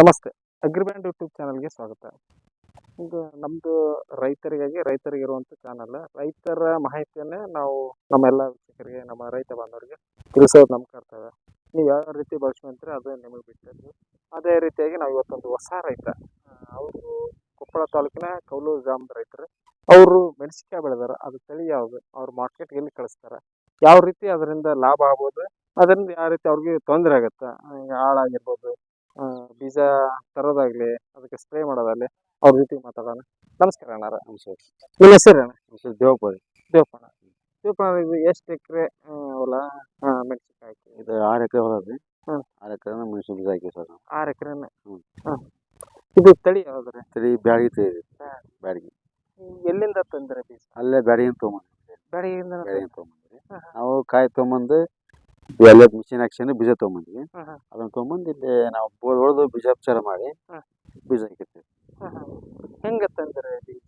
ನಮಸ್ತೆ. ಅಗ್ರಿಬ್ಯಾಂಡ್ ಯೂಟ್ಯೂಬ್ ಚಾನಲ್ಗೆ ಸ್ವಾಗತ. ಈಗ ನಮ್ಮದು ರೈತರಿಗಾಗಿ ರೈತರಿಗಿರುವಂಥ ಚಾನಲ್. ರೈತರ ಮಾಹಿತಿಯನ್ನೇ ನಾವು ನಮ್ಮೆಲ್ಲ ವೀಕ್ಷಕರಿಗೆ, ನಮ್ಮ ರೈತ ಬಾಂಧವರಿಗೆ ತಿಳಿಸೋದು ನಮ್ಮ ಕರ್ತವ್ಯ. ನೀವು ಯಾವ ರೀತಿ ಬಳಸ್ಕೊಂತೀರಿ ಅದು ನಿಮಗೆ ಬಿಟ್ಟಿದ್ದು. ಅದೇ ರೀತಿಯಾಗಿ ನಾವು ಇವತ್ತೊಂದು ಹೊಸ ರೈತ ಅವರು ಕೊಪ್ಪಳ ತಾಲೂಕಿನ ಕೌಲೂರು ಗ್ರಾಮದ ರೈತರು. ಅವರು ಮೆಣಸಿನ್ಕಾಯಿ ಬೆಳೆದಾರ. ಅದು ತಳಿ ಯಾವುದು? ಅವ್ರು ಮಾರ್ಕೆಟ್ಗೆ ಎಲ್ಲಿ ಕಳಿಸ್ತಾರೆ. ಯಾವ ರೀತಿ ಅದರಿಂದ ಲಾಭ ಆಗ್ಬೋದು? ಅದರಿಂದ ಯಾವ ರೀತಿ ಅವ್ರಿಗೆ ತೊಂದರೆ ಆಗುತ್ತೆ? ಹಾಳಾಗಿರ್ಬೋದು? ಬೀಜ ತರೋದಾಗ್ಲಿ ಅದಕ್ಕೆ ಸ್ಪ್ರೇ ಮಾಡೋದಾಗ್ಲಿ ಅವ್ರ ಜೊತೆ ಮಾತಾಡೋಣ. ನಮಸ್ಕಾರ ಅಣ್ಣ ನಮಸ್ಕಾರ. ನಿಮ್ಮ ಹೆಸರು ಅಣ್ಣ ಹೆಸರು ದೇವಪ್ಪ ರೀ ದೇವಪ್ಪಣ್ಣ. ದೇವಪ್ಪಣ್ಣ ಇದು ಎಷ್ಟು ಎಕರೆ ಹೊಲ? ಮೆಣಸಿನ್ಕಾಯಿ. ಹಾಕಿ ಇದು ಆರು ಎಕರೆ ಹೊಲ ರೀ. ಆರು ಎಕರೆ ಮೆಣಸಿನ ಬೀಜ ಹಾಕಿ ಸರ್ ಆರು ಎಕರೆನ? ಹ್ಮ್. ಇದು ತಳಿ ರೀ ತಳಿ ಬ್ಯಾಡಗಿ ತಳಿ ರೀ. ಬ್ಯಾಡಗಿ. ಎಲ್ಲಿಂದ ತಂದ್ರೆ ಬೀಜ ಅಲ್ಲೇ ಬ್ಯಾಡಗಿನ ತೊಗೊಂಬಂದ್ರಿ ಬೆಳಗ್ಗೆಯಿಂದ ಬ್ಯಾಡಗಿನ ತೊಗೊಂಬಂದ್ರಿ. ನಾವು ಕಾಯಿ ತೊಗೊಂಬಂದು ಎಲ್ಲ ಮಿಷಿನ್ ಹಾಕ್ಸ್ಕೊಂಡು ಬೀಜ ತೊಗೊಂಬಂದ್ವಿ. ಅದನ್ನ ತೊಗೊಂಬಂದು ಇಲ್ಲಿ ನಾವು ಬೋರ್ ಹೊಡೆದು ಬೀಜೋಪಚಾರ ಮಾಡಿ ಹಾ. ಬೀಜ ಹಾಕಿರ್ತೀವಿ. ಹೆಂಗ ತಂದ್ರೆ ಬೀಜ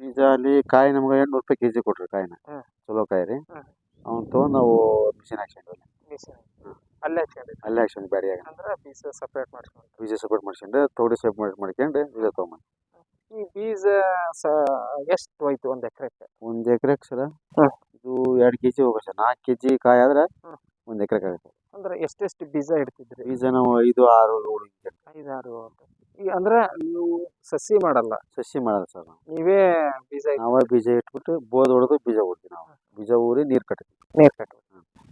ಬೀಜ ಅಲ್ಲಿ ಕಾಯಿ ನಮ್ಗೆ ಎಂಟ್ನೂರು ರೂಪಾಯಿ ಕೆಜಿ ಕೊಟ್ರಿ ಕಾಯಿನ. ಚಲೋ ಕಾಯಿ ರೀ ಹಾ. ಅವ್ನು ತೊಗೊಂಡು ನಾವು ಮಿಷಿನ್ ಹಾಕ್ಸ್ಕೊಂಡು ಬೀಜ ಅಲ್ಲೇ ಹಚ್ಕೊಂಡಿದ್ದು ಅಲ್ಲೇ ಹಾಕ್ಸ್ಕೊಂಡು ಬ್ಯಾಡಿಯಾಗ ಅಂದ್ರೆ ಬೀಜ ಸಪ್ರೇಟ್ ಮಾಡ್ಸ್ಕೊಂಡು ಬೀಜ ಸಪೋರ್ಟ್ ಮಾಡ್ಸ್ಕೊಂಡು ತೋಡಿ ಸಪೋರ್ಟ್ ಮಾಡ್ಕೊಂಡು ಬೀಜ ತೊಗೊಂಬಂದು ಈ ಬೀಜ ಸ ಎಷ್ಟು ಹೋಯ್ತು ಒಂದ್ ಎಕರೆಕ್ಕೆ ಒಂದು ಎಕರೆಗೆ ಸರ ಹ್ಮ್. ಇದು ಎರಡು ಕೆ ಜಿ ಹೋಗುತ್ತೆ ಸರ್ ನಾಲ್ಕು ಕೆ ಜಿ ಕಾಯಿ ಆದ್ರೆ ಹ್ಮ್. ಒಂದು ಎಕರೆಗೆ ಆಗುತ್ತೆ ಅಂದ್ರೆ ಎಷ್ಟೆಷ್ಟು ಬೀಜ ಇಡ್ತಿದ್ರಿ? ಬೀಜ ನಾವು ಐದು ಆರು ಏಳು ಐದು ಐದಾರು ಈಗ ಅಂದ್ರೆ ನೀವು ಸಸಿ ಮಾಡಲ್ಲ? ಸಸಿ ಮಾಡಲ್ಲ ಸರ್ ನಾವು. ನೀವೇ ಬೀಜ ಇಟ್ಟು ನಾವೇ ಬೀಜ ಇಟ್ಬಿಟ್ಟು ಬೋದ್ ಹೊಡೆದು ಬೀಜ ಊರ್ತೀವಿ ನಾವು. ಬೀಜ ಊರಿ ನೀರ್ ಕಟ್ತೀವಿ. ನೀರ್ ಕಟ್ಟುವ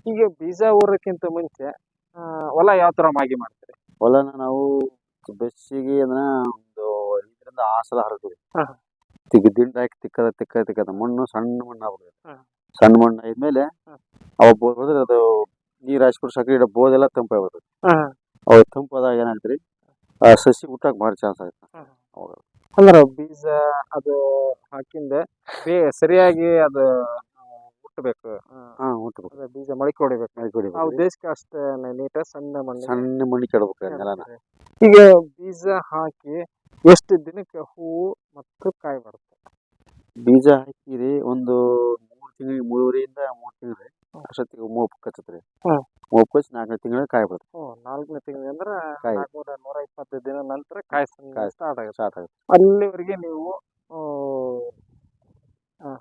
ಈಗ ಬೀಜ ಊರಕ್ಕಿಂತ ಮುಂಚೆ ಆ, ಹೊಲ ಯಾವ ತರ ಮಾಗಿ ಮಾಡ್ತೀರಿ? ಹೊಲನ ನಾವು ಬೆಸ್ಸಿಗೆ ಅದನ್ನ ಒಂದು ಐದರಿಂದ ಆರು ಸಲ ಹರಿದ್ವಿ ಹಾ. ತಿಗ್ ದಿಂಡು ಹಾಕಿ ತಿಕ್ಕದ ತಿಕ್ಕದ ತಿಕ್ಕದ ಮಣ್ಣು ಸಣ್ಣ ಮಣ್ಣು ಆಗ್ಬಿಡುತ್ತೆ ಹಾ. ಸಣ್ಣ ಮಣ್ಣು ಆದ್ಮೇಲೆ ಹಾ. ಅವ ಬೋದ್ ಹೊಡೆದ್ರೆ ಅದು ನೀರು ಹಾಸ್ಬಿಟ್ಟು ಸಕ್ರೆ ಇಡೋ ಬೋದೆಲ್ಲ ತಂಪಾಗ್ಬೋದು ಅವು ತಂಪಾದಾಗ ಏನಾಗ್ತದೆ ಆ ಸಸಿ ಹುಟ್ಟಕ್ಕೆ ಭಾರಿ ಚಾನ್ಸ್ ಆಗುತ್ತೆ. ಅವಾಗ ಅಂದ್ರ ಬೀಜ ಅದು ಹಾಕಿಂದ ಸರಿಯಾಗಿ ಅದು ಆ, ಹುಟ್ಟಬೇಕು ಹಾ ಹುಟ್ಟಬೇಕು ಅದೇ ಬೀಜ ಮೊಳಕೆ ಹೊಡಿಬೇಕು ಮೈ ಆ ದೇಶಕ್ಕೆ ಉದ್ದೇಶಕ್ಕೆ ಅಷ್ಟೇ ನೀಟ ಸಣ್ಣ ಮಣ್ಣು ಸಣ್ಣ ಮಣ್ಣಿ ಕೆಡಬೇಕು ನೆಲನ ಈಗ ಬೀಜ ಹಾಕಿ ಎಷ್ಟು ದಿನಕ್ಕೆ ಹೂವು ಮತ್ತು ಕಾಯಿ ಬರುತ್ತೆ? ಬೀಜ ಹಾಕಿರಿ ಒಂದು ಮೂರು ತಿಂಗಳು ಮೂರುವರೆಯಿಂದ ಮೂರು ತಿಂಗಳು. ಅಷ್ಟೊತ್ತಿಗೆ ಮೋಪ್ ಕಚ್ಚತ್ರಿ ಹ್ಮ್. ಮೋಪ್ ಕಚ್ಚಿ ನಾಲ್ಕನೇ ತಿಂಗಳ ಕಾಯಿ ಹ್ಞೂ ನಾಲ್ಕನೇ ತಿಂಗಳು ಅಂದ್ರೆ ಕಾಯಿ. ನಾಲ್ಕುನೂರ ನೂರ ಇಪ್ಪತ್ತು ದಿನ ನಂತರ ಕಾಯಿ ಕಾಯಿ. ಸ್ಟಾರ್ಟ್ ಆಗುತ್ತೆ ಸ್ಟಾರ್ಟ್ ಆಗುತ್ತೆ ಅಲ್ಲಿವರೆಗೆ ನೀವು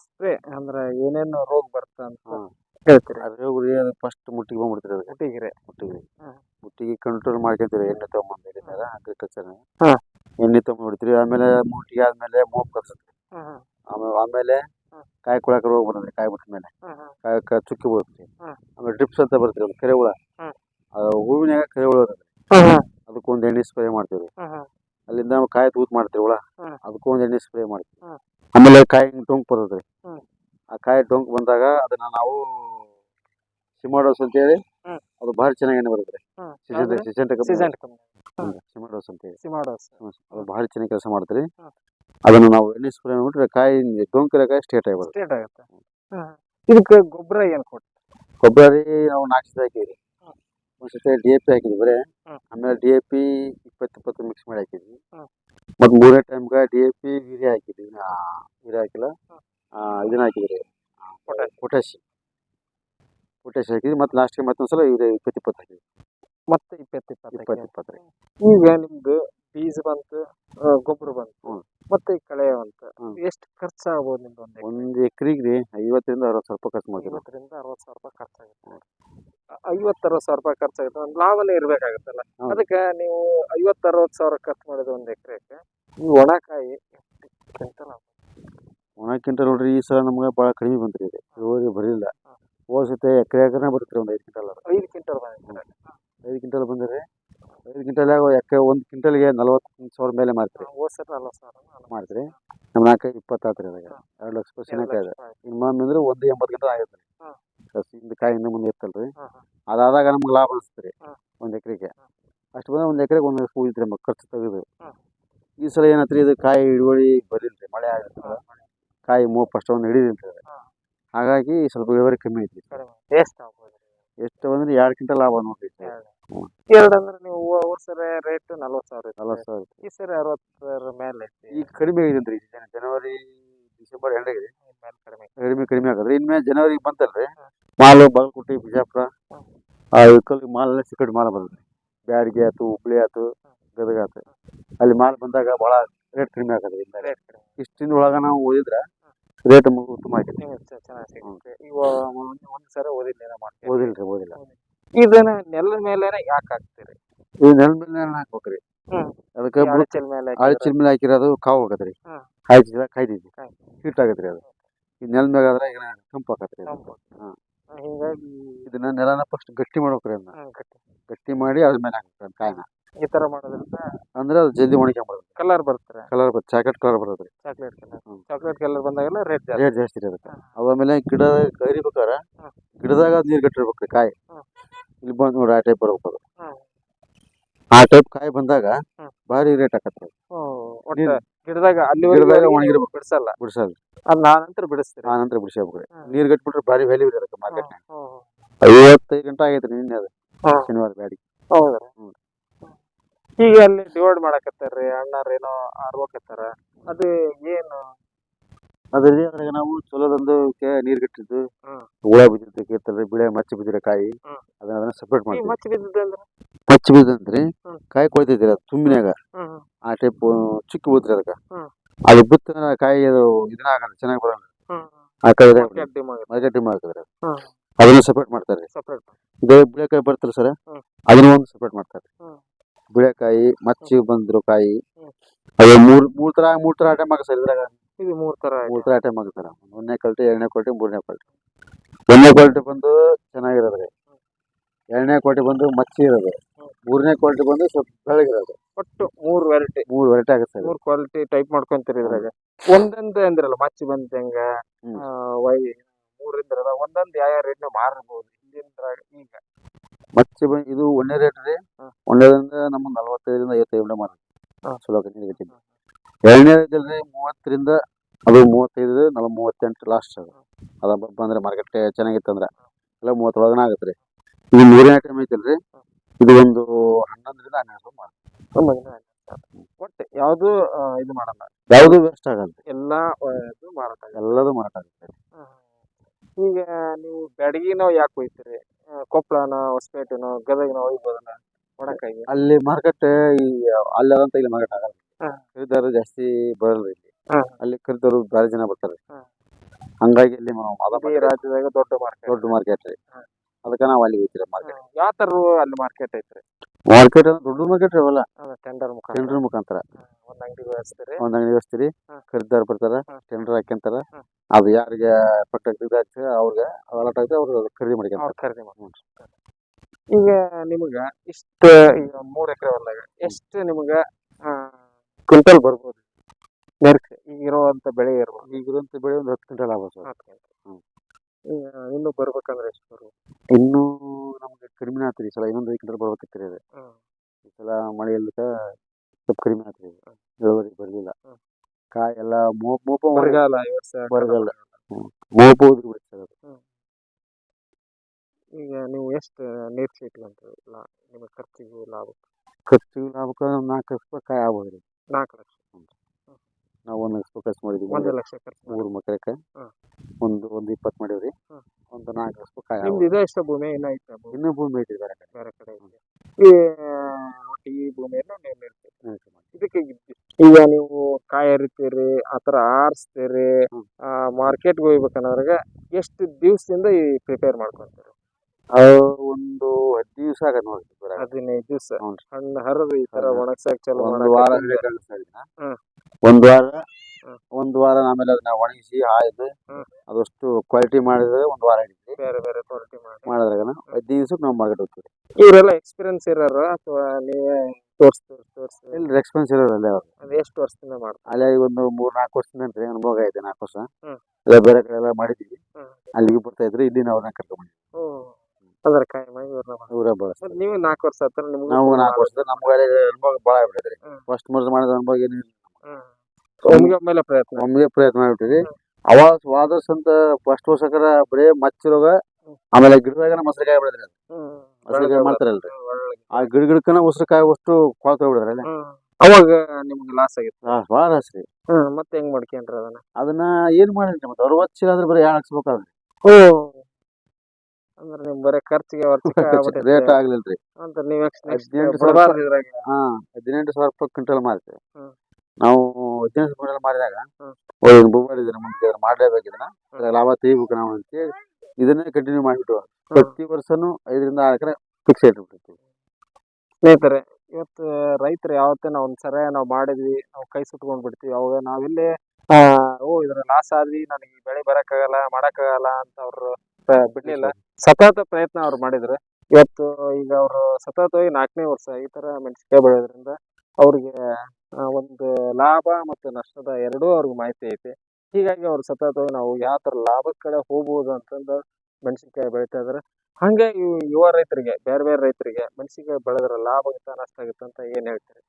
ಸ್ಪ್ರೇ ಅಂದ್ರೆ ಏನೇನು ರೋಗ ಬರುತ್ತೆ ಅಂತ ಹ್ಮ್. ಹೇಳ್ತೀರಿ ಅದ್ರ ಹೋಗ್ರಿ ಅದು ಫಸ್ಟ್ ಮುಟ್ಟಿಗೆ ಬಂದ್ಬಿಡ್ತೀರಿ ಅದಕ್ಕೆ ಮುಟ್ಟಿಗೆರೆ ಮುಟ್ಟಿಗೆ ಹ್ಮ್. ಮುಟ್ಟಿಗೆ ಕಂಟ್ರೋಲ್ ಮಾಡ್ಕೊಂತೀರಿ ಎಣ್ಣೆ ತೊಗೊಂಬಂದು ಎಲ್ಲಿಂದ ಅಗ್ರಿಕಲ್ಚರ್ ಹ್ಮ್. ಎಣ್ಣೆ ತೊಗೊಂಡ್ಬಿಡ್ತೀರಿ ಆಮೇಲೆ ಮುಟ್ಟಿಗೆ ಆದ್ಮೇಲೆ ಮೋಪ್ ಕರ್ಸತ್ರಿ ಆಮೇಲೆ ಆಮೇಲೆ. ಕಾಯಿ ಕೊಳಕ ರೋಗ ಬರ್ತದೆ ಕಾಯಿ ಬಿಟ್ಟ ಮೇಲೆ ಕಾಯಿ ಕ- ಚುಕ್ಕಿ ಬರುತ್ತೆ. ಆಮೇಲೆ ಡ್ರಿಪ್ಸ್ ಅಂತ ಬರ್ತೀರಿ ಒಂದು ಕೆರೆ ಹುಳ. ಹೂವಿನಾಗ ಕೆರೆ ಹುಳ ಅದಕ್ಕೊಂದು ಎಣ್ಣೆ ಸ್ಪ್ರೇ ಮಾಡ್ತೀವಿ ಅಲ್ಲಿಂದ ಕಾಯಿ ತೂತ್ ಮಾಡ್ತೀವಿ ಹುಳ. ಅದಕ್ಕೊಂದು ಅದಕ್ಕೂ ಒಂದು ಎಣ್ಣೆ ಸ್ಪ್ರೇ ಮಾಡ್ತೀವಿ. ಆಮೇಲೆ ಕಾಯಿ ಡೊಂಕ್ ಬರ್ತದೆ. ಆ ಕಾಯಿ ಡೊಂಕ್ ಬಂದಾಗ ಅದನ್ನ ನಾವು ಸಿಮಾಡೋಸ್ ಅಂತೇಳಿ ಹೇಳಿ ಅದು ಭಾರಿ ಚೆನ್ನಾಗಿ ಎಣ್ಣೆ ಬರುತ್ತೆ. ಸಿಜನ್ ಸೀಸನ್ ಸಿಮಾಡೋಸ್ ಅಂತೇಳಿ. ಸಿಮಾಡೋಸ್. ಹ್ಮ್. ಅದು ಭಾರಿ ಚೆನ್ನಾಗಿ ಕೆಲಸ ಮಾಡ್ತೀರಿ. ಅದನ್ನ ನಾವು ಎಣ್ಣೆ ಸ್ಪ್ರೇ ಮಾಡ್ಬಿಟ್ರೆ ಕಾಯಿ ಡೊಂಕಿರ ಕಾಯಿ ಸ್ಟೇಟ್ ಆಗ್ಬೋದು ಸ್ಟೇಟ್ ಆಗುತ್ತೆ. ಇದಕ್ಕೆ ಗೊಬ್ಬರ ಏನು ಕೊಟ್ಟು ಗೊಬ್ಬರ ರೀ ನಾವು ನಾಲ್ಕು ಸತಿ ಹಾಕಿದ್ರಿ. ಒಂದು ಸತಿ ಡಿ ಎ ಪಿ ಹಾಕಿದ್ವಿ ಬರೇ. ಆಮೇಲೆ ಡಿ ಎ ಪಿ ಇಪ್ಪತ್ತು ಇಪ್ಪತ್ತು ಮಿಕ್ಸ್ ಮಾಡಿ ಹಾಕಿದ್ವಿ. ಮತ್ತು ಮೂರನೇ ಟೈಮ್ಗೆ ಡಿ ಎ ಪಿ ಯೂರಿಯಾ ಹಾಕಿದ್ವಿ. ಆ, ಯೂರಿಯಾ ಹಾಕಿಲ್ಲ. ಇದನ್ನ ಹಾಕಿದ್ರಿ ಪೊಟ್ಯಾಶಿ ಪೊಟ್ಯಾಶ್ ಹಾಕಿದ್ವಿ. ಮತ್ತು ಲಾಸ್ಟಿಗೆ ಮತ್ತೊಂದ್ಸಲ ಯೂರಿಯಾ ಇಪ್ಪತ್ತು ಇಪ್ಪತ್ತು ಹಾಕಿದ್ವಿ. ಮತ್ತೆ ಇಪ್ಪತ್ತು ಇಪ್ಪತ್ತು ಇಪ್ಪತ್ತು ಇಪ್ಪತ್ತು ರೀ ಈಗ ನಿಮ್ದು ಬೀಜ ಬಂತು ಗೊಬ್ಬರ ಬಂತು. ಮತ್ತೆ ಕಳೆಯುವಂತ ಹ್ಮ್. ಎಷ್ಟು ಖರ್ಚು ಆಗ್ಬೋದು ನಿಮ್ದು ಒಂದು ಒಂದು ಎಕರೆಗೆ ರೀ ಐವತ್ತರಿಂದ ಅರವತ್ತು ಸಾವಿರ ರೂಪಾಯಿ ಖರ್ಚು ಮಾಡ್ತೀವಿ. ನಾವು. ಐವತ್ತರಿಂದ ಅರವತ್ತು ಸಾವಿರ ರೂಪಾಯಿ ಖರ್ಚಾಗುತ್ತೆ ಐವತ್ತು ಅರವತ್ತು ಸಾವಿರ ರೂಪಾಯಿ ಖರ್ಚಾಗುತ್ತೆ. ಒಂದು ಲಾಭನೇ ಇರ್ಬೇಕಾಗತ್ತಲ್ಲ? ಹೌದು. ಅದಕ್ಕೆ ನೀವು ಐವತ್ತು ಅರವತ್ತು ಸಾವಿರ ಖರ್ಚು ಮಾಡಿದ ಒಂದು ಎಕರೆಗೆ ಈ ಒಣಕಾಯಿ ಕ್ವಿಂಟಲ್ ಒಣಕ್ಕಿಂತ ನೋಡ್ರಿ ಈ ಸಲ ನಮ್ಗೆ ಭಾಳ ಕಡಿಮೆ ಬಂತ್ರಿ ಇದು. ಇಳುವರಿ ಬರಲಿಲ್ಲ. ಹೋದ ಸತಿ ಎಕರೆ ಎಕರೆ ಬರುತ್ತೆ ಒಂದು ಐದು ಕ್ವಿಂಟಲ್ ಐದು ಕ್ವಿಂಟಲ್ ಬಂದಿದೆ. ಐದು ಕ್ವಿಂಟಲ್ ಬಂದಿರಿ ಐದು ಕ್ವಿಂಟಲ್ಯಾಗ ಯಾಕೆ ಒಂದು ಕ್ವಿಂಟಲ್ಗೆ ನಲ್ವತ್ತು ಸಾವಿರ ಮೇಲೆ ಮಾರ್ತೀರಿ? ಹೋದ್ ಸಲ ನಲ್ವತ್ತು ಸಾವಿರ ಮಾಡ್ತೀರಿ ನಮ್ಮ ನಾಲ್ಕೈದು ಇಪ್ಪತ್ತಾತ್ರಿ ಅದಾಗ ಎರಡು ಲಕ್ಷ ರೂಪಾಯಿ ಶೇಂಗಾಕಾಯಿ ಇದೆ ಇನ್ನು ಅಂದ್ರೆ ಒಂದು ಎಂಬತ್ತು ಗಂಟೆ ಆಗತ್ತೆ. ಹಿಂದೆ ಕಾಯಿ ಹಿಂದೆ ಮುಂದೆ ಇರ್ತಲ್ರಿ. ಅದಾದಾಗ ನಮ್ಗೆ ಲಾಭ ಅನಿಸ್ತೀರಿ. ಒಂದು ಎಕರೆಗೆ. ಅಷ್ಟು ಬಂದ್ರೆ ಒಂದು ಎಕರೆಗೆ ಒಂದು ಉಳಿತ್ರಿ ನಮಗೆ ಖರ್ಚು ತೆಗೆದು. ಈ ಸಲ ಏನತ್ರಿ ಇದು ಕಾಯಿ ಹಿಡುವಳಿ ಬರಲಿಲ್ಲ ಮಳೆ ಆಗುತ್ತೆ ಕಾಯಿ ಮೂವ ಫಸ್ಟ್ ಒಂದು ಅದು. ಹಾಗಾಗಿ ಸ್ವಲ್ಪ ಇಳುವರಿ ಕಮ್ಮಿ ಐತಿ ಎಷ್ಟು ಅಂದ್ರೆ ಎರಡು ಕ್ವಿಂಟಲ್ ಲಾಭ ನೋಡ್ರಿ. ಎರಡು ಅಂದ್ರೆ ನೀವು ಹೋದ ಸರಿ ರೇಟ್ ನಲ್ವತ್ತು ಸಾವಿರ. ನಲವತ್ತು ಸಾವಿರ ಈ ಸರಿ ಅರವತ್ತರ ಮೇಲೆ ಐತಿ. ಈಗ ಕಡಿಮೆ ಆಗಿದ್ರಿ ಜನವರಿ ಡಿಸೆಂಬರ್ ಎಂಡಿಗೆ ಮೇಲೆ ಕಡಿಮೆ ಕಡಿಮೆ ಕಡಿಮೆ ಆಗದ್ರಿ ಇನ್ಮೇಲೆ ಜನವರಿ ಬಂತಲ್ರಿ. ಮಾಲು ಬಾಗಲಕೋಟೆ ಬಿಜಾಪುರ ಆ ಇಳ್ಕಲ್ ಮಾಲ್ ಎಲ್ಲ ಸಿಕ್ಕಡಿ ಮಾಲ್ ಬರ್ತದೆ ಬ್ಯಾಡಿಗೆ ಆಯ್ತು ಹುಬ್ಳಿ ಆಯ್ತು ಗದಗ ಆಯ್ತು. ಅಲ್ಲಿ ಮಾಲ್ ಬಂದಾಗ ಬಹಳ ರೇಟ್ ಕಡಿಮೆ ಆಗದ್ರಿ ರೇಟ್ ಕಡಿಮೆ ಇಷ್ಟಿನ ಒಳಗ ನಾವು ಓದಿದ್ರೆ ರೇಟ್ ಉತ್ತಮ ಆಗಿದೆ ಚೆನ್ನಾಗಿ ಸಿಗುತ್ತೆ ಇವ ಒಂದು ಒಂದ್ ಸಲ ಓದಿಲ್ಲ ರೀ ಓದಿಲ್ರಿ ಓದಿಲ್ಲ. ಇದನ್ನ ನೆಲದ ಮೇಲೆ ಯಾಕೆ ಹಾಕ್ತೀರಿ ಇದು ನೆಲ ಮೇಲೆ ಹಾಕ್ಬೇಕ್ರಿ ಅದಕ್ಕೆ ಅಳಚಲ್ ಮೇಲೆ ಆಳಿ ಮೇಲೆ ಹಾಕಿರೋದು ಕಾವು ಹೋಗತ್ರಿ ಹ್ಮ್. ಕಾಯ್ತಿಲ್ಲ ಕಾಯ್ತೈತಿ ಕಾಯ್. ಹೀಟ್ ಆಗತ್ರಿ ಅದು ಈ ನೆಲ ಮೇಲೆ ಆದ್ರೆ ಈಗ ತಂಪು. ಹ್ಮ್. ಹಿಂಗಾಗಿ ಇದನ್ನ ನೆಲನ ಫಸ್ಟ್ ಗಟ್ಟಿ ಮಾಡ್ಬೇಕ್ರಿ ಅದನ್ನ ಗಟ್ಟಿ. ಮಾಡಿ ಅದ್ರ ಮೇಲೆ ಹಾಕ್ಬೇಕು ಕಾಯಿನ ಈ ತರ ಮಾಡೋದ್ರಿಂದ ಅಂದ್ರೆ ಅದು ಜಲ್ದಿ ಒಣಗ್ಕೊಂಡ್ಬಿಡುತ್ತೆ ಕಲರ್ ಬರ್ತಾರೆ ಕಲರ್ ಬರುತ್ತೆ ಚಾಕ್ಲೇಟ್ ಕಲರ್ ಬರುತ್ತೆ ಚಾಕ್ಲೇಟ್ ಕಲರ್. ಚಾಕ್ಲೇಟ್ ಕಲರ್ ಬಂದಾಗೆಲ್ಲ ಜಾಸ್ತಿ ರೇಟ್ ಜಾಸ್ತಿ ಇರುತ್ತೆ. ಆಮೇಲೆ ಗಿಡ ಕರಿಬೇಕಾರ. ಗಿಡದಾಗ ಅದ್ ನೀರ್ ಕಟ್ಟಿರ್ಬೇಕ್ರಿ ಕಾಯಿ. ಇಲ್ಲಿ ಬಂದ್ ನೋಡಿ ಆ ಟೈಪ್ ಬರ್ಬೇಕು ಅದು ಹ್ಮ್. ಆ ಟೈಪ್ ಕಾಯಿ ಬಂದಾಗ ಹ್ಮ್. ಭಾರಿ ರೇಟ್ ಒಟ್ಟ ನೀರು. ಗಿಡದಾಗ ಅಲ್ಲಿ ಗಿಡದಾಗ ಒಣಗಿರ್ಬೇಕು. ಬಿಡಿಸಲ್ಲ ಬಿಡ್ಸಲ್ ಅದ್ ನಾನಂತರ ಬಿಡಿಸ್ತೀರಿ ಆ ನಂತರ ಬಿಡಿಸ್ಬೇಕ್ರಿ ಹ್ಮ್. ನೀರ್ ಕಟ್ಬಿಟ್ರೆ ಭಾರಿ ವ್ಯಾಲ್ಯೂ ಅದಕ್ಕೆ ಮಾರ್ಕೆಟ್ ಹ್ಮ್, ಹ್ಮ್, ಐವತ್ತೈದು ಗಂಟೆ ಆಗೈತ್ರಿ ನಿನ್ನೆ ಅದು ಹ್ಮ್. ಶನಿವಾರ ಬ್ಯಾಡಿ ಹೌದ್ರಿ ಹ್ಮ್. ಈಗ ಅಲ್ಲಿ ಡಿವೈಡ್ ಮಾಡಕತ್ತಾರ್ರಿ ಅಣ್ಣಾರ ಏನೋ ಆರ್ವಕತ್ತಾರ ಅದು ಏನು ಅದ್ರಲ್ಲಿ ಅದ್ರಾಗ ನಾವು ಚಲೋದೊಂದು ನೀರ್ ಕಟ್ಟಿದ್ದು. ಹುಳ ಬಿದ್ದಿರ್ತೈತಿ ಕೇಳ್ತಾರೆ ಬಿಳೆ ಮಚ್ಚಿ ಬಿದ್ದಿರ ಕಾಯಿ ಅದನ್ನ ಅದನ್ನ ಸಪ್ರೇಟ್ ಮಾಡ್ತೀವಿ. ಮಚ್ಚ ಬಿದ್ದಂತ್ರಿ ಕಾಯಿ ಕೊಳ್ತೈತಿ ಅದು ತುಂಬಿನಾಗ ಆ ಟೈಪ್ ಚಿಕ್ಕ ಬಿದ್ರೆ ಅದಕ್ಕೆ. ಅದು ಬಿತ್ತ ಕಾಯಿ ಅದು ಇದನ್ನ ಆಗಲ್ಲ ಚೆನ್ನಾಗಿ ಬರಲ್ಲ. ಆ ಕಾಯಿ. ಮಾರ್ಕೆಟಿಂಗ್ ಮಾಡ್ತಾರೆ ಅದನ್ನ ಸಪ್ರೇಟ್ ಮಾಡ್ತಾರೆ. ಇದು ಬಿಳೆಕಾಯಿ ಬರ್ತಾರೆ ಸರ್. ಅದನ್ನ ಒಂದು ಸಪ್ರೇಟ್ ಮಾಡ್ತಾರೆ. ಬಿಳೆಕಾಯಿ ಮಚ್ಚಿ ಬಂದ್ರು ಕಾಯಿ ಅದೇ ಅದು ಮೂರ್ ಮೂರ್ ತರ ಮೂರ್ ತರ ಐಟಮ್ ಆಗ ಸರ್ ಇದ್ರಾಗ. ಇದು ಮೂರ್ ತರ. ಮೂರ್ ತರ ಐಟಮ್ ಆಗುತ್ತೆ ಒಂದನೇ ಕ್ವಾಲಿಟಿ ಎರಡನೇ ಕ್ವಾಲಿಟಿ ಮೂರನೇ ಕ್ವಾಲಿಟಿ ಒಂದನೇ ಕ್ವಾಲಿಟಿ ಬಂದು ಚೆನ್ನಾಗಿರೋದ್ರಿ ಎರಡನೇ ಕ್ವಾಲಿಟಿ ಬಂದು ಮಚ್ಚಿ ಇರೋದು. ಮೂರನೇ ಕ್ವಾಲಿಟಿ ಬಂದು ಸ್ವಲ್ಪ ಬೆಳಗಿರೋದು ಒಟ್ಟು ಮೂರ್ ವೆರೈಟಿ ಮೂರು ವೆರೈಟಿ ಆಗುತ್ತೆ ಮೂರು ಕ್ವಾಲಿಟಿ ಟೈಪ್ ಮಾಡ್ಕೊಂತೀರಿ ಇದ್ರಾಗ. ಒಂದೊಂದ್ ಅಂದ್ರಲ್ಲ ಮಚ್ಚಿ ಬಂದ ಹೆಂಗ? ವೈ ಮೂರಿಂದ ಒಂದೊಂದ್ ಯಾವ ಯಾವ ರೇಟ್ ಮಾರಬಹುದು ಹಿಂದಿನ ಈಗ. ಮಚ್ಚಿ ಬಂದು ಇದು ಒಂದನೇ ರೇಟ್ ರೀ. ಒಂದನೇದಿಂದ ನಮ್ಮ ನಲವತ್ತೈದರಿಂದ ಐವತ್ತೈದು ಮಾರ. ಚಲೋ ಆಕೈತಿ ಎರಡನೇ ರೇಟಲ್ಲಿ ಮೂವತ್ತರಿಂದ ಅದು ಮೂವತ್ತೈದು ನಲ ಮೂವತ್ತೆಂಟು ಲಾಸ್ಟ್ ಅದು. ಅದ ಬ- ಬಂದ್ರೆ ಮಾರ್ಕೆಟ್ ಚೆನ್ನಾಗಿತ್ತಂದ್ರ. ಎಲ್ಲ ಮೂವತ್ತೊಳಗನ ಆಗತ್ತೆ ರೀ ಇದು ಮೂರನೇ ಐಟಮ್ ಐತಲ್ರಿ. ಇದು ಒಂದು ಹನ್ನೊಂದರಿಂದ ಹನ್ನೆರಡು ಐವತ್ತು. ಒಟ್ಟು ಯಾವ್ದು ಇದು ಮಾಡಲ್ಲ. ಯಾವುದು ವೇಸ್ಟ್ ಆಗಲ್ಲ ಎಲ್ಲ ಇದು ಮಾರಾಟ. ಎಲ್ಲದೂ ಮಾರಾಟ ಆಗುತ್ತೆ. ಈಗ ನೀವು ಬೆಡಗಿನೋ ಯಾಕೆ ಹೋಯ್ತೀರಿ ಕೊಪ್ಪಳನ ಹೊಸಪೇಟೆನೋ ಗದಗನೋ ಹೋಗ್ಬೋದನ್ನ ಒಣಕಾಯಿ ಅಲ್ಲಿ ಮಾರ್ಕೆಟ್ ಈ ಅಲ್ಲಿ ಅದಂತ ಇಲ್ಲಿ ಮಾರ್ಕೆಟ್ ಆಗಲ್ಲ. ಖರೀದಾರರು ಜಾಸ್ತಿ ಬರಲ್ರಿ ಇಲ್ಲಿ. ಅಲ್ಲಿ ಖರೀದಾರರು ಬೇರೆ ಜನ ಬರ್ತಾರೆ. ಹಂಗಾಗಿ ಇಲ್ಲಿ ನಾವು ಮಾದ ಇಡೀ ರಾಜ್ಯದಾಗ ದೊಡ್ಡ ಮಾರ್ಕೆಟ್ ದೊಡ್ಡ ಮಾರ್ಕೆಟ್ ರೀ. ಅದಕ್ಕೆ ನಾವು ಅಲ್ಲಿ ಹೋಗ್ತೀರಿ ಮಾರ್ಕೆಟ್. ಯಾವ ತರ ಅಲ್ಲಿ ಮಾರ್ಕೆಟ್ ಐತ್ರಿ? ಮಾರ್ಕೆಟ್ ದೊಡ್ಡ ಮಾರ್ಕೆಟ್ ರೀ ಅವೆಲ್ಲ. ಟೆಂಡರ್ ಮುಖಾಂತರ. ಟೆಂಡರ್ ಮುಖಾಂತರ. ಒಂದ್ ಅಂಗಡಿ ವ್ಯವಸ್ಥೆ ಒಂದ್ ಅಂಗಡಿ ವ್ಯವಸ್ಥೆ ಹ್ಮ್. ಖರೀದಾರ ಬರ್ತಾರ. ಟೆಂಡರ್ ಹಾಕ್ಯಂತಾರ. ಅದ್ ಅದು ಯಾರಿಗೆ ಪಟ್ಟ ಆಗ್ತದೆ ಅವ್ರಿಗೆ ಅಲಾಟ್ ಆಗುತ್ತೆ ಅವ್ರು ಖರೀದಿ ಮಾಡ್ಕೊಂತಾರೆ. ಅವ್ರು ಖರೀದಿ ಮಾಡಿ ಈಗ ನಿಮಗ ಇಷ್ಟ ಈಗ ಮೂರ್ ಎಕರೆ ಹೊಲ್ದಾಗ ಎಷ್ಟು ನಿಮಗ ಕ್ವಿಂಟಲ್ ಬರ್ಬೋದು. ಈಗ ಇರುವಂತ ಬೆಳೆ ಇರ್ಬೋದು. ಈಗಿರುವಂತ ಬೆಳೆ ಒಂದು ಹತ್ತು ಕ್ವಿಂಟಲ್ ಆಗ್ಬೋದು ಸರ್. ಇನ್ನು ಬರ್ಬೇಕಂದ್ರೆ ಎಷ್ಟು ಬರ್ಬೋದು ಇನ್ನೂ ನಮ್ಗೆ ಕಡಿಮೆ ಆತ್ರಿ ಈ ಸಲ ಇನ್ನೊಂದು ಐದು ಕ್ವಿಂಟಲ್ ಬರ್ಬೇಕಿತ್ತು ರೀ ಅದು. ಈ ಸಲ ಮಳೆ ಇಲ್ಲಕ ಸ್ವಲ್ಪ ಕಡಿಮೆ ಆತ್ರಿ. ಇದು. ಇಳುವರಿ ಬರಲಿಲ್ಲ. ಹ್ಮ್. ಕಾಯಿ ಎಲ್ಲ ಮೋಪ ಮೋಪ ಬರಗಾಲ ಈ ವರ್ಷ ಬರಗಾಲ. ಮೋಪ ಸರ್ ಅದು. ಈಗ ನೀವು ಎಷ್ಟು ನೀರ್ ಇಟ್ಕೊಂತ ನಿಮಗೆ ಖರ್ಚಿಗೂ ಲಾಭ ಖರ್ಚಿಗೂ ಲಾಭಕ್ಕೆ ನಾಲ್ಕು ಲಕ್ಷ ರೂಪಾಯಿ ಕಾಯಿ ಆಗ್ಬೋದು ರೀ ನಾಲ್ಕು ಲಕ್ಷ. ನಾವು ಒಂದು ಲಕ್ಷ ರೂಪಾಯಿ ಖರ್ಚು ಮಾಡಿದ್ವಿ. ಒಂದು ಲಕ್ಷ ಖರ್ಚು ಮೂರು ಮಕ್ಕಳಕ್ಕೆ. ಒಂದು ಒಂದು ಇಪ್ಪತ್ತು ಮಾಡೀವ್ರಿ. ಒಂದು ನಾಲ್ಕು ಲಕ್ಷ ರೂಪಾಯಿ ಕಾಯಿ ನಿಮ್ದು ಇದೇ ಇಷ್ಟ ಭೂಮಿ? ಇನ್ನ ಐತೆ ಭೂಮಿ? ಇನ್ನೂ ಭೂಮಿ ಐತಿ ಬೇರೆ ಕಡೆ. ಬೇರೆ ಕಡೆ ಇದೆ ಈ ಒಟ್ಟು ಈ ಭೂಮಿಯನ್ನು ನೀವು ನಿಲ್ತೀರಿ ಹ್ಮ್. ಇದಕ್ಕೆ ಈಗ ನೀವು ಕಾಯಿ ಹರಿತೀರಿ ಆ ಥರ ಆರಿಸ್ತೀರಿ ಹ್ಮ್. ಮಾರ್ಕೆಟ್ಗೆ ಹೋಗ್ಬೇಕನ್ನೋದ್ರಾಗ ಎಷ್ಟು ದಿವಸದಿಂದ ಈ ಪ್ರಿಪೇರ್ ಮಾಡ್ಕೊಂತೀರಿ? ಒಂದು ನೋಡಿ ಬರಾಕ. ಹದಿನೈದು ದಿವಸ ಹಣ್ಣು ಹರಿದು ಈ ತರ. ಒಣಗ್ಸಕ್ ಚಲೋ ಒಂದು ವಾರ ಒಂದ್ ಹ್ಮ್. ವಾರ ಹ್ಮ್. ಒಂದು ವಾರ ಆಮೇಲೆ ಅದನ್ನ ಒಣಗಿಸಿ ಹಾಯ್ದು ಹ್ಮ್. ಅದಷ್ಟು ಕ್ವಾಲಿಟಿ ಮಾಡಿದ್ರೆ ಒಂದು ವಾರ ಹಿಡಿದ್ರಿ ಬೇರೆ ಬೇರೆ ಕ್ವಾಲಿಟಿ ಮಾಡಿ ಮಾಡಿದ್ರಾಗ ಹದಿನೈದು ದಿವಸಕ್ಕೆ ನಾವು ಮಾರ್ಕೆಟ್ ಹೋಗ್ತೀವಿ ಇವರೆಲ್ಲ ಎಕ್ಸ್ಪೀರಿಯನ್ಸ್ ಇರೋರು ಅಥವಾ ನೀವೇ ತೋರ್ಸ್ ತೋರ್ಸ್ ತೋರ್ಸ್ ಇಲ್ಲಿ ಎಕ್ಸ್ಪೆನ್ಸ್ ಇರೋರು ಅಲ್ಲೇ ಅವ್ರು ಅದು ಎಷ್ಟು ವರ್ಷದಿಂದ ಮಾಡ್ತಾರೆ ಅಲ್ಲೇ ಒಂದು ಮೂರ್ ನಾಲ್ಕು ವರ್ಷದಿಂದ ಅನುಭವ ಐತೆ ನಾಲ್ಕು ವರ್ಷ ಹ್ಮ್. ಬೇರೆ ಕಡೆ ಎಲ್ಲ ಮಾಡಿದ್ದೀವಿ ಹ್ಮ್. ಅಲ್ಲಿಗೆ ಬರ್ತಾ ಇದ್ರಿ ಇಲ್ಲಿ ನಾವು ಅವ್ರನ್ನ ಓ ಅದ್ರ ಕಾಯಿ ಮಾಡಿ ಇವ್ರನ್ನ ಮಾಡಿ ಇವರೇ ಬಳಸ್ತಾರೆ ಮತ್ತೆ ನೀವು ನಾಲ್ಕು ವರ್ಷ ಹತ್ರ ನಿಮ್ಗೆ ನಾವು ನಾಲ್ಕು ವರ್ಷದ ನಮ್ಗೆ ಅನುಭವ ಭಾಳ ಆಗ್ಬಿಟ್ಟಿದ್ರಿ ಫಸ್ಟ್ ಮರ್ಜ್ ಮಾಡಿದ ಅನುಭವ ಏನು ಒಮ್ಗೆ ಒಮ್ಮೆಲೆ ಪ್ರಯತ್ನ. ಒಮ್ಮೆಗೆ ಪ್ರಯತ್ನ ಮಾಡ್ಬಿಟ್ಟಿರಿ ಹ್ಮ್. ಅವಾಗ ವಾದರ್ಸ್ ಅಂತ ಫಸ್ಟ್ ವರ್ಷಕರ ಬರೀ ಮಚ್ಚಿರೋಗ. ಆಮೇಲೆ ಗಿಡದಾಗ ಮೊಸರುಕಾಯಿ ಬಿಡಿದ್ರಿ. ಮೊಸರುಕಾಯಿ ಮಾಡ್ತಾರಲ್ರಿ. ಆ ಗಿಡ ಗಿಡಕ್ಕನ ಉಸಿರುಕಾಯಿ ಅಷ್ಟು ಕೊಳ್ತ ಬಿಡಿದ್ರಿ ಅಲ್ಲ. ಅವಾಗ ನಿಮ್ಗೆ ಲಾಸ್ ಆಗಿತ್ತು. ಭಾಳ ಲಾಸ್ ರೀ. ಮತ್ತೆ ಹೆಂಗ್ ಮಾಡ್ಕೊಂಡ್ರಿ ಅದನ್ನ? ಅದನ್ನ ಏನ್ ಮಾಡಿದ್ರಿ ಮತ್ತೆ? ಅರವತ್ತು ಚೀಲ ಆದ್ರೆ ಬರೀ ಎರಡು ಹಾಕ್ಸ್ಬೇಕಾದ್ರಿ? ಬೇಕಾದ್ರಿ ಓ ಅಂದ್ರೆ ನಿಮ್ ಬರೇ ಖರ್ಚಿಗೆ ರೇಟ್ ಆಗ್ಲಿಲ್ರಿ. ಅಂತ ನೀವ್ ಹದಿನೆಂಟು ಸಾವಿರ ಹಾ ಹದಿನೆಂಟು ಸಾವಿರ ರೂಪಾಯಿ ಕ್ವಿಂಟಲ್ ಮಾರ್ತೀವಿ ನಾವು ಹದಿನೆಂಟು ಕ್ವಿಂಟಲ್ ಮಾರಿದಾಗ ಮುಂದೆ ಮಾಡ್ಲೇಬೇಕು ಇದನ್ನ. ಲಾಭ ತೆಗಿಬೇಕು ನಾವು ಅಂತೇಳಿ ಇದನ್ನೇ ಕಂಟಿನ್ಯೂ ಮಾಡಿಬಿಟ್ಟು ಪ್ರತಿ ವರ್ಷನೂ ಐದರಿಂದ ಆರು ಎಕರೆ ಫಿಕ್ಸ್ ಇಟ್ಬಿಟ್ಟಿರ್ತೀವಿ ಸ್ನೇಹಿತರೆ ಇವತ್ತು ರೈತರು ಯಾವತ್ತೇ ನಾವು ಸರಿ ನಾವು ಮಾಡಿದ್ವಿ ನಾವು ಕೈ ಸುಟ್ಕೊಂಡ್ ಬಿಡ್ತೀವಿ ಅವಾಗ ನಾವಿಲ್ಲೇ ಓ ಇದ್ರ ಲಾಸ್ ಆದ್ವಿ ನನಗೆ ಈ ಬೆಳೆ ಬರಕ್ಕಾಗಲ್ಲ ಮಾಡಕ್ಕಾಗಲ್ಲ ಅಂತ ಅವ್ರು ಬಿಡ್ಲಿಲ್ಲ. ಸತತ ಪ್ರಯತ್ನ ಅವ್ರು ಮಾಡಿದ್ರು. ಇವತ್ತು ಈಗ ಅವರು ಸತತವಾಗಿ ನಾಲ್ಕನೇ ವರ್ಷ ಈ ತರ ಮೆಣಸಿನಕಾಯಿ ಬೆಳೆಯೋದ್ರಿಂದ ಅವ್ರಿಗೆ ಒಂದು ಲಾಭ ಮತ್ತು ನಷ್ಟದ ಎರಡೂ ಅವ್ರಿಗೆ ಮಾಹಿತಿ ಐತಿ. ಹೀಗಾಗಿ ಅವ್ರು ಸತತವಾಗಿ ನಾವು ಯಾವ ತರ ಲಾಭದ ಕಡೆ ಹೋಗ್ಬೋದು ಅಂತಂದು ಮೆಣಸಿನಕಾಯಿ ಬೆಳಿತಾ ಇದಾರೆ. ಹಂಗೆ ಇವ್ ಯುವ ರೈತರಿಗೆ ಬೇರೆ ಬೇರೆ ರೈತರಿಗೆ ಮೆಣಸಿನಕಾಯಿ ಬೆಳೆದ್ರೆ ಲಾಭ ಆಗುತ್ತಾ ನಷ್ಟ ಆಗುತ್ತೆ ಅಂತ ಏನ್ ಹೇಳ್ತಾರೆ?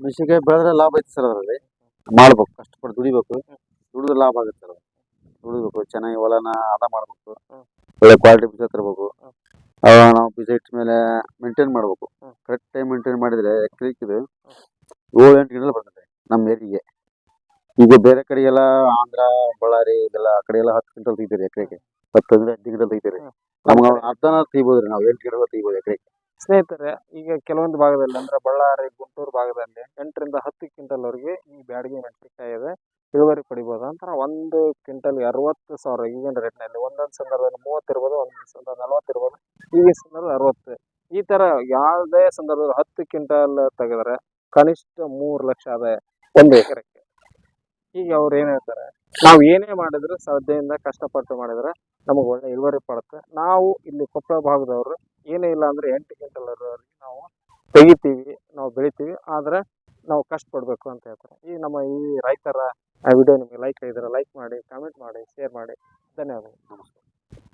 ಮೆಣಸಿನಕಾಯಿ ಬೆಳೆದ್ರೆ ಲಾಭ ಐತೆ ಸರ್ ಅದರಲ್ಲಿ. ಮಾಡ್ಬೇಕು ಕಷ್ಟಪಟ್ಟು ದುಡಿಬೇಕು. ದುಡಿದ್ರೆ ಲಾಭ ಆಗುತ್ತೆ ಸರ್ ದುಡಿಬೇಕು ಚೆನ್ನಾಗಿ ಹೊಲನ ಹದ ಮಾಡ್ಬೇಕು ಒಳ್ಳೆ ಕ್ವಾಲಿಟಿ ಬೀಜ ತರಬೇಕು. ಅವಾಗ ನಾವು ಬೀಜ ಇಟ್ಟ ಮೇಲೆ ಮೇಂಟೈನ್ ಮಾಡ್ಬೇಕು. ಕರೆಕ್ಟ್ ಟೈಮ್ ಮೇಂಟೈನ್ ಮಾಡಿದ್ರೆ ಎಕ್ರಿಕ್ ಇದು ಏಳು ಎಂಟು ಗಿಡ ಬರ್ತದೆ ನಮ್ಮ ಏರಿಗೆ ಈಗ ಬೇರೆ ಕಡೆ ಎಲ್ಲ ಆಂಧ್ರ ಬಳ್ಳಾರಿ ಇದೆಲ್ಲ ಆ ಕಡೆ ಎಲ್ಲ ಹತ್ತು ಕ್ವಿಂಟಲ್ ತೆಗಿತೀರಿ ಎಕರೆಗೆ. ಹತ್ತು ಹದಿನೈದು ಹತ್ತು ಗಿಡ ತೆಗಿತೀರಿ. ನಮಗೆ ನಮ್ಗೆ ಅರ್ಧನ ತೆಗಿಬೋದ್ರಿ ನಾವು ಎಂಟು ಗಿಡಗಳು ತೆಗಿಬೋದು ಎಕರೆಗೆ. ಸ್ನೇಹಿತರೆ ಈಗ ಕೆಲವೊಂದು ಭಾಗದಲ್ಲಿ ಅಂದ್ರೆ ಬಳ್ಳಾರಿ ಗುಂಟೂರು ಭಾಗದಲ್ಲಿ ಎಂಟರಿಂದ ಹತ್ತು ಕ್ವಿಂಟಲ್ ವರೆಗೆ ಈ ಬ್ಯಾಡಗಿ ಮೆಣಸಿನಕಾಯಿ ಇದೆ. ಇಳುವರಿ ಪಡಿಬೋದು? ಅಂತ ಒಂದು ಕ್ವಿಂಟಲ್ ಅರವತ್ತು ಸಾವಿರ ಈಗಿನ ರೇಟ್ನಲ್ಲಿ. ಒಂದೊಂದು ಸಂದರ್ಭದಲ್ಲಿ ಮೂವತ್ತು ಇರ್ಬೋದು, ಒಂದೊಂದು ಸಂದರ್ಭ ನಲವತ್ತು ಇರ್ಬೋದು, ಈಗಿನ ಸಂದರ್ಭ ಅರವತ್ತು. ಈ ತರ ಯಾವುದೇ ಸಂದರ್ಭದಲ್ಲಿ ಹತ್ತು ಕ್ವಿಂಟಲ್ ತೆಗೆದ್ರೆ ಕನಿಷ್ಠ ಮೂರು ಲಕ್ಷ ಆದಾಯ ಒಂದು ಎಕರೆಗೆ. ಈಗ ಅವ್ರು ಏನು ಹೇಳ್ತಾರೆ? ನಾವು ಏನೇ ಮಾಡಿದ್ರು ಸದ್ಯದಿಂದ ಕಷ್ಟಪಟ್ಟು ಮಾಡಿದ್ರೆ ನಮಗೆ ಒಳ್ಳೆ ಇಳುವರಿ ಪಡುತ್ತೆ. ನಾವು ಇಲ್ಲಿ ಕೊಪ್ಪಳ ಭಾಗದವರು, ಏನೇ ಇಲ್ಲ ಅಂದ್ರೆ ಎಂಟು ಕ್ವಿಂಟಲ್ ನಾವು ತೆಗಿತೀವಿ, ನಾವು ಬೆಳಿತೀವಿ. ಆದ್ರೆ ನಾವು ಕಷ್ಟಪಡಬೇಕು ಅಂತ ಹೇಳ್ತಾರೆ. ಈ ನಮ್ಮ ಈ ರೈತರ ವಿಡಿಯೋ ನಿಮಗೆ ಲೈಕ್ ಆಗಿದ್ರೆ ಲೈಕ್ ಮಾಡಿ ಕಾಮೆಂಟ್ ಮಾಡಿ ಶೇರ್ ಮಾಡಿ. ಧನ್ಯವಾದಗಳು. ನಮಸ್ಕಾರ.